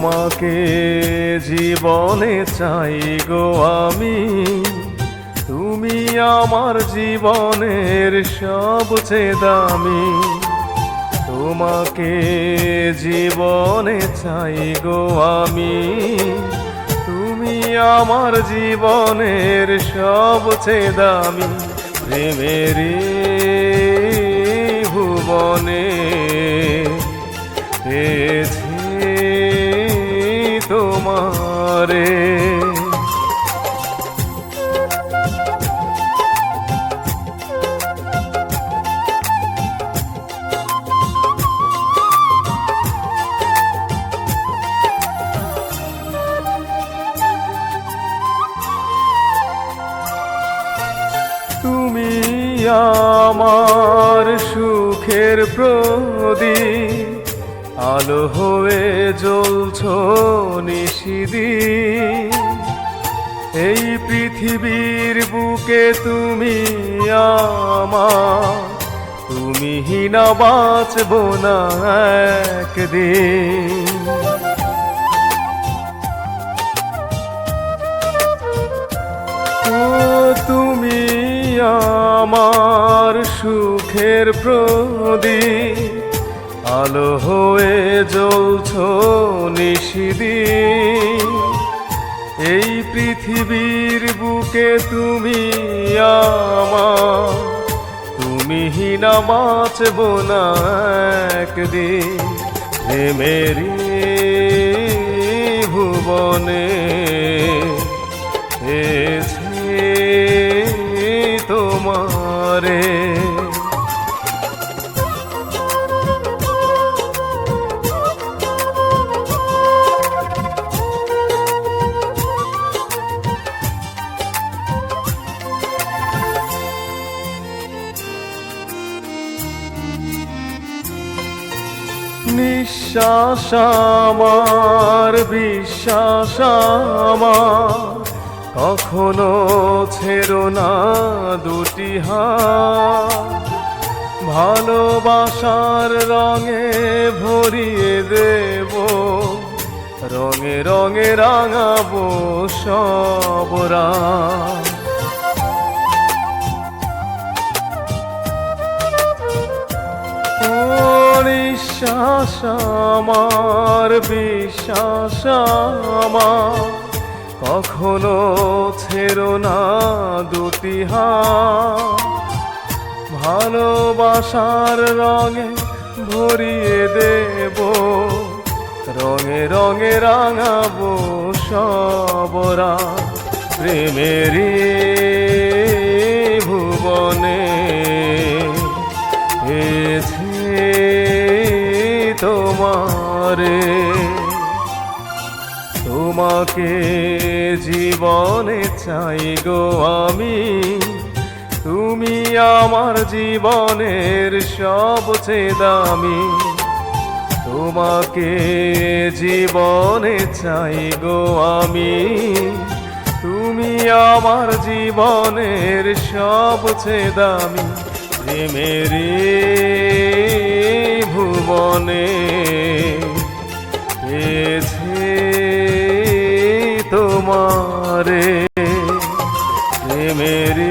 তোমাকে জীবনে চাই গো আমি। তুমি আমার জীবনের সবচেয়ে দামি। তোমাকে জীবনে চাই গো আমি। তুমি আমার জীবনের সবচেয়ে দামি। প্রেমেরই ভুবনে আমার সুখের প্রদীপ, আলো হয়ে জ্বলছ নিশিদি এই পৃথিবীর বুকে তুমি আমার, তুমি না বাঁচব না একদিন। তুমি আমার সুখের প্রদীপ, আলো হয়ে জ্বলছ নিশিদি এই পৃথিবীর বুকে তুমি আমার, তুমি না বাঁচব না একদিন। প্রেমেরই ভুবনে তোমারে। নিঃশ্বাস আমার বিশ্বাস আমার। কখনো ছেড়ো না দুটি হাত। ভালোবাসার রঙে ভরিয়ে দেব। রঙে রঙে রাঙাবো সব রাত। ও নিঃশ্বাস আমার, বিশ্বাস আমার। কখনো ছেড়ো না দুটি ভালোবাসার রঙে ভরিয়ে দেব। রঙে রঙে রাঙাবো সবরা প্রেমেরই ভুবনে পেয়েছি তোমারে। তোমাকে জীবনে চাই গো আমি। তুমি আমার জীবনের সবচেয়ে দামি। তোমাকে জীবনে চাই গো আমি। তুমি আমার জীবনের সবচেয়ে দামি। প্রেমেরই ভুবনে मेरी